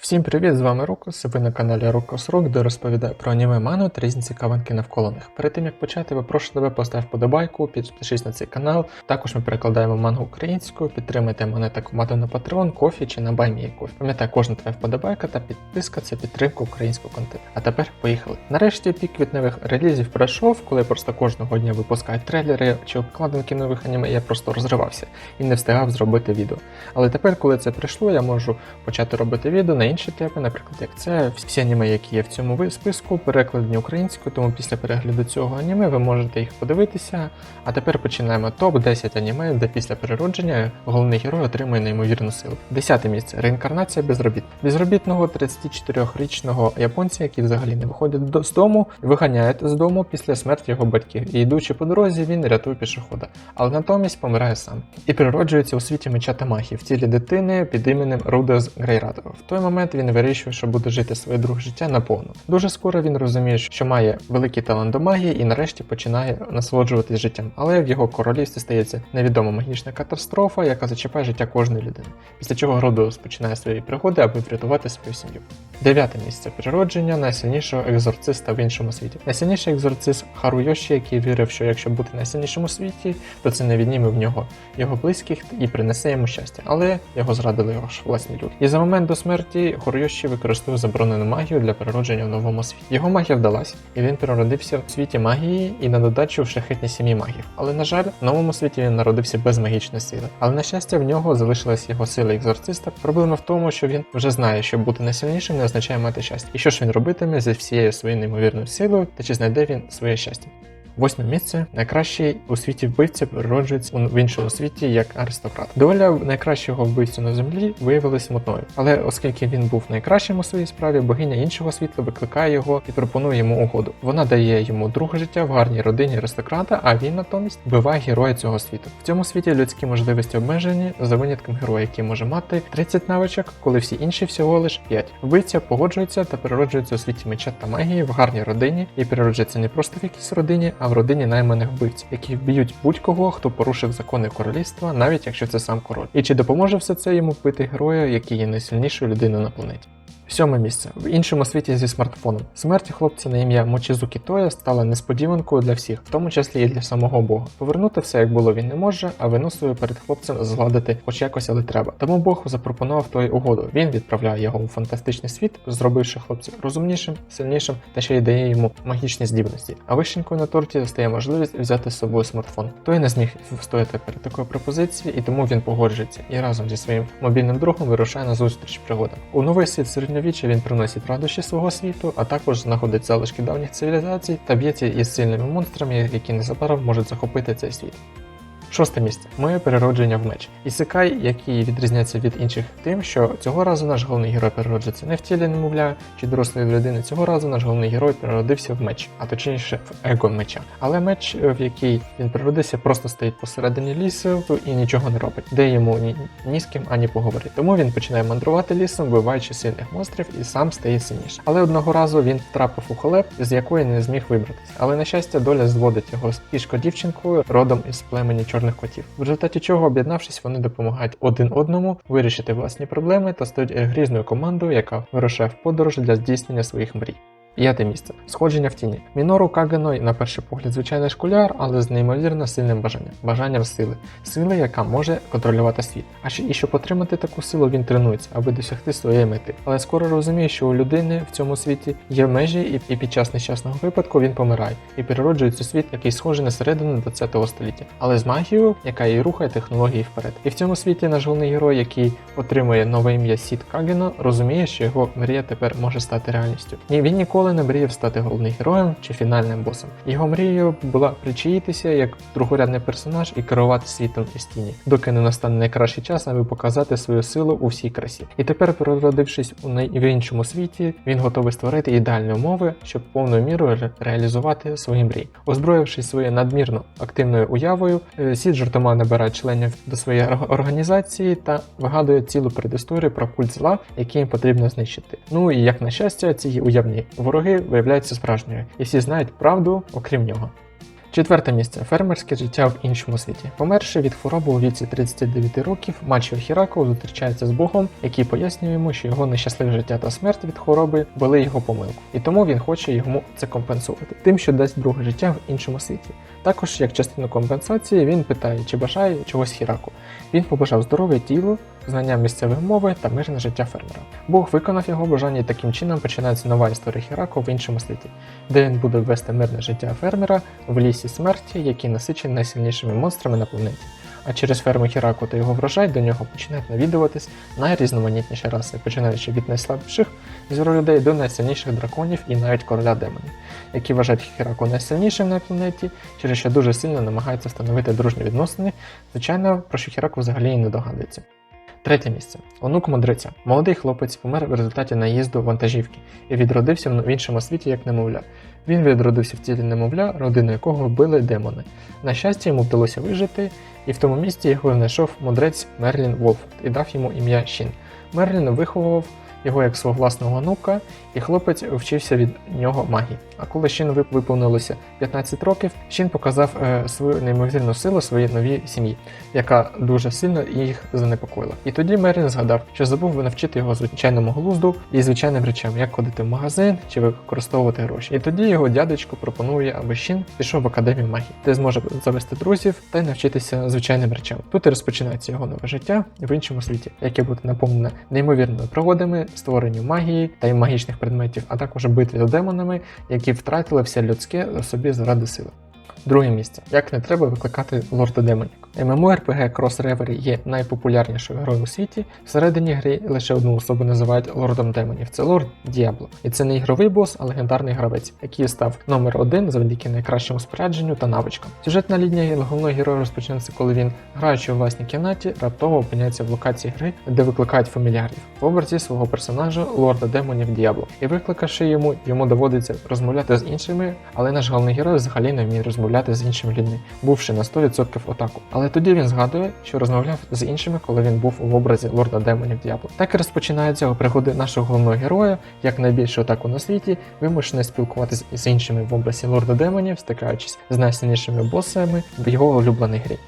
Всім привіт, з вами Рокос. Ви на каналі Рокос Рок, де розповідаю про аніме ману та різні цікавинки навколо них. Перед тим як почати, ви тебе постав подобайку, підпишись на цей канал. Також ми перекладаємо мангу українською, підтримайте мене та команду на Patreon, кофі чи на BuyMeACoffee. Пам'ятай, кожна твоя вподобайка та підписка це підтримка українського контенту. А тепер поїхали. Нарешті пік квітневих релізів пройшов, коли просто кожного дня випускають трейлери чи обкладинки нових аніме, я просто розривався і не встигав зробити відео. Але тепер, коли це прийшло, я можу почати робити відео інші теми, наприклад, як це всі аніме, які є в цьому списку, перекладені українською, тому після перегляду цього аніме ви можете їх подивитися. А тепер починаємо топ 10 аніме, де після переродження головний герой отримує неймовірну силу. Десяте місце реінкарнація безробіт. Безробітного 34-річного японця, який взагалі не виходить з дому, виганяють з дому після смерті його батьків. І йдучи по дорозі, він рятує пішохода, але натомість помирає сам і природжується у світі меча та магії в тілі дитини під іменем Рудес Грейрадо. В той момент він вирішує, що буде жити своє друге життя наповну. Дуже скоро він розуміє, що має великий талант до магії і нарешті починає насолоджуватись життям. Але в його королівстві стається невідома магічна катастрофа, яка зачіпає життя кожної людини. Після чого Родеус починає свої пригоди, аби врятувати свою сім'ю. Дев'яте місце природження найсильнішого екзорциста в іншому світі. Найсильніший екзорцист Харуйоші, який вірив, що якщо бути найсильнішим у світі, то це не відніме в нього його близьких і принесе йому щастя. Але його зрадили його ж власні люди. І за момент до смерті Харуйоші використовує заборонену магію для переродження в новому світі. Його магія вдалась, і він переродився в світі магії і на додачу в шахетній сім'ї магів. Але на жаль, в новому світі він народився без магічної сили. Але на щастя, в нього залишилась його сила екзорциста. Проблема в тому, що він вже знає, що бути найсильнішим не означає мати щастя. І що ж він робитиме зі всією своєю неймовірною силою, та чи знайде він своє щастя? Восьме місце найкращий у світі вбивця перероджується у- в іншому світі як аристократ. Доля найкращого вбивця на землі виявилась мутною, але оскільки він був найкращим у своїй справі, богиня іншого світла викликає його і пропонує йому угоду. Вона дає йому друге життя в гарній родині аристократа, а він натомість вбиває героя цього світу. В цьому світі людські можливості обмежені за винятком героя, який може мати 30 навичок, коли всі інші всього лиш 5. Вбивця погоджується та перероджується у світі меча та магії в гарній родині і перероджується не просто в якійсь родині, а в родині найманих вбивців, які вб'ють будь-кого, хто порушив закони королівства, навіть якщо це сам король. І чи допоможе все це йому вбити героя, який є найсильнішою людиною на планеті? Сьоме місце в іншому світі зі смартфоном. Смерть хлопця на ім'я Мочізукі Тоя стала несподіванкою для всіх, в тому числі і для самого Бога. Повернути все як було він не може, а вину свою перед хлопцем згладити хоч якось, але треба. Тому Бог запропонував той угоду. Він відправляє його у фантастичний світ, зробивши хлопця розумнішим, сильнішим та ще й дає йому магічні здібності. А вишенькою на торті стає можливість взяти з собою смартфон. Той не зміг встояти перед такою пропозицією, і тому він погоджується і разом зі своїм мобільним другом вирушає на зустріч пригодам. У новий світ середньовіччя він приносить радощі свого світу, а також знаходить залишки давніх цивілізацій та б'ється із сильними монстрами, які незабаром можуть захопити цей світ. Шосте місце моє переродження в меч. Ісикай, який відрізняється від інших тим, що цього разу наш головний герой перероджується не в тілі немовля чи дорослої людини. Цього разу наш головний герой переродився в меч, а точніше в его меча. Але меч, е, в який він переродився, просто стоїть посередині лісу і нічого не робить, де йому ні, ні з ким ані поговорити. Тому він починає мандрувати лісом, вбиваючи сильних монстрів, і сам стає сильніше. Але одного разу він втрапив у халеп, з якої не зміг вибратися. Але на щастя, доля зводить його з кішко дівчинкою родом із племені чорних котів. В результаті чого, об'єднавшись, вони допомагають один одному вирішити власні проблеми та стають грізною командою, яка вирушає в подорож для здійснення своїх мрій. П'яте місце сходження в тіні. Мінору Кагеной, на перший погляд, звичайний школяр, але з неймовірно сильним бажанням бажанням сили, сили, яка може контролювати світ. А ще і щоб отримати таку силу, він тренується, аби досягти своєї мети. Але скоро розуміє, що у людини в цьому світі є межі, і, під час нещасного випадку він помирає і перероджується світ, який схожий на середину 20 століття, але з магією, яка і рухає технології вперед. І в цьому світі наш головний герой, який отримує нове ім'я Сід Кагено, розуміє, що його мрія тепер може стати реальністю. Ні, він ніколи не мріяв стати головним героєм чи фінальним босом. Його мрією була причаїтися як другорядний персонаж і керувати світом із тіні, доки не настане найкращий час, аби показати свою силу у всій красі. І тепер, переродившись у най- іншому світі, він готовий створити ідеальні умови, щоб повною мірою реалізувати свої мрії. Озброївшись своєю надмірно активною уявою, е, Сід жартома набирає членів до своєї організації та вигадує цілу передісторію про культ зла, який їм потрібно знищити. Ну і як на щастя, ці уявні вороги виявляються справжніми, і всі знають правду, окрім нього. Четверте місце фермерське життя в іншому світі. Померши від хвороби у віці 39 років, Мачіо Хірако зустрічається з Богом, який пояснює йому, що його нещасливе життя та смерть від хвороби були його помилку, і тому він хоче йому це компенсувати, тим, що дасть друге життя в іншому світі. Також, як частину компенсації, він питає, чи бажає чогось Хіраку. Він побажав здорове тіло, знання місцевої мови та мирне життя фермера. Бог виконав його бажання, і таким чином починається нова історія Хірако в іншому світі, де він буде вести мирне життя фермера в лісі смерті, який насичений найсильнішими монстрами на планеті. А через ферму Хірако та його врожай до нього починають навідуватись найрізноманітніші раси, починаючи від найслабших людей до найсильніших драконів і навіть короля демонів, які вважають Хірако найсильнішим на планеті, через що дуже сильно намагаються встановити дружні відносини. Звичайно, про що Хірако взагалі і не догадується. Третє місце. Онук мудриця. Молодий хлопець помер в результаті наїзду вантажівки і відродився в іншому світі як немовля. Він відродився в тілі немовля, родину якого вбили демони. На щастя, йому вдалося вижити, і в тому місці його знайшов мудрець Мерлін Волфорд і дав йому ім'я Шін. Мерлін виховував його як свого власного онука, і хлопець вчився від нього магії. А коли Шін виповнилося 15 років, Шін показав е, свою неймовірну силу своїй новій сім'ї, яка дуже сильно їх занепокоїла. І тоді Мерлін згадав, що забув би навчити його звичайному глузду і звичайним речам, як ходити в магазин чи використовувати гроші. І тоді його дядечко пропонує, аби Шін пішов в академію магії, де зможе завести друзів та й навчитися звичайним речам. Тут і розпочинається його нове життя в іншому світі, яке буде наповнене неймовірними пригодами, створенню магії та й магічних предметів, а також битві з демонами, які втратили все людське собі заради сили. Друге місце. Як не треба викликати лорда демонів. MMORPG Cross Reverie є найпопулярнішою грою у світі. Всередині гри лише одну особу називають лордом демонів. Це лорд Діабло. І це не ігровий бос, а легендарний гравець, який став номер один завдяки найкращому спорядженню та навичкам. Сюжетна лінія головного героя розпочнеться, коли він, граючи у власній кімнаті, раптово опиняється в локації гри, де викликають фамільярів в образі свого персонажа лорда демонів Діабло. І викликавши йому, йому доводиться розмовляти з іншими, але наш головний герой взагалі не вміє розмовляти з іншими людьми, бувши на 100% отаку. Але тоді він згадує, що розмовляв з іншими, коли він був в образі лорда демонів Діабло. Так і розпочинаються пригоди нашого головного героя, як найбільшого атаку на світі, вимушений спілкуватися з іншими в образі лорда демонів, стикаючись з найсильнішими босами в його улюбленій грі.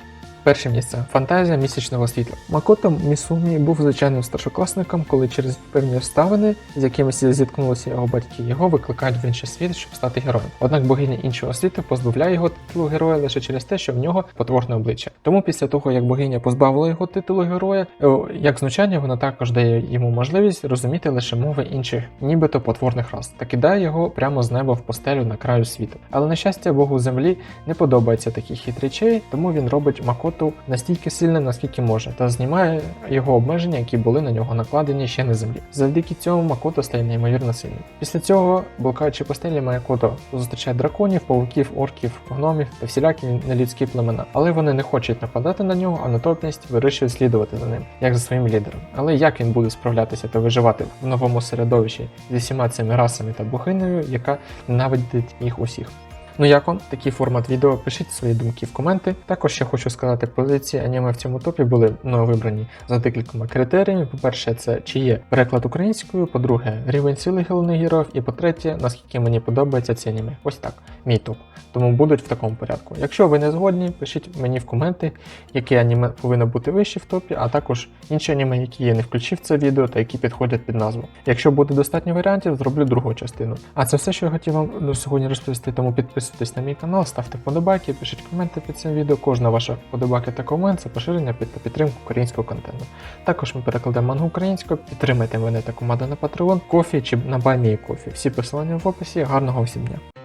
Перше місце фантазія місячного світла. Макото Місумі був звичайним старшокласником, коли через певні обставини, з якими зіткнулися його батьки, його викликають в інший світ, щоб стати героєм. Однак богиня іншого світу позбавляє його титулу героя лише через те, що в нього потворне обличчя. Тому після того, як богиня позбавила його титулу героя, е, як знущання, вона також дає йому можливість розуміти лише мови інших, нібито потворних рас, та кидає його прямо з неба в постелю на краю світу. Але на щастя, Богу землі не подобається такий хід тому він робить Макото настільки сильним, наскільки може, та знімає його обмеження, які були на нього накладені ще на землі. Завдяки цьому Макото стає неймовірно сильним. Після цього, блукаючи постелі, Макото зустрічає драконів, павуків, орків, гномів та всілякі нелюдські племена. Але вони не хочуть нападати на нього, а натомість вирішують слідувати за ним, як за своїм лідером. Але як він буде справлятися та виживати в новому середовищі зі всіма цими расами та богинею, яка ненавидить їх усіх? Ну як вам такий формат відео? Пишіть свої думки в коменти. Також ще хочу сказати, позиції аніме в цьому топі були мною вибрані за декількома критеріями. По-перше, це чи є переклад українською, по-друге, рівень сили головних героїв, і по-третє, наскільки мені подобається ці аніме. Ось так, мій топ. Тому будуть в такому порядку. Якщо ви не згодні, пишіть мені в коменти, яке аніме повинно бути вище в топі, а також інші аніме, які я не включив це відео та які підходять під назву. Якщо буде достатньо варіантів, зроблю другу частину. А це все, що я хотів вам сьогодні розповісти, тому підписуйтесь на мій канал, ставте вподобайки, пишіть коменти під цим відео. Кожна ваша вподобайка та комент це поширення під та підтримку українського контенту. Також ми перекладемо мангу українською, підтримайте мене та команду на Patreon, кофі чи на Баймії кофі. Всі посилання в описі. Гарного всім дня!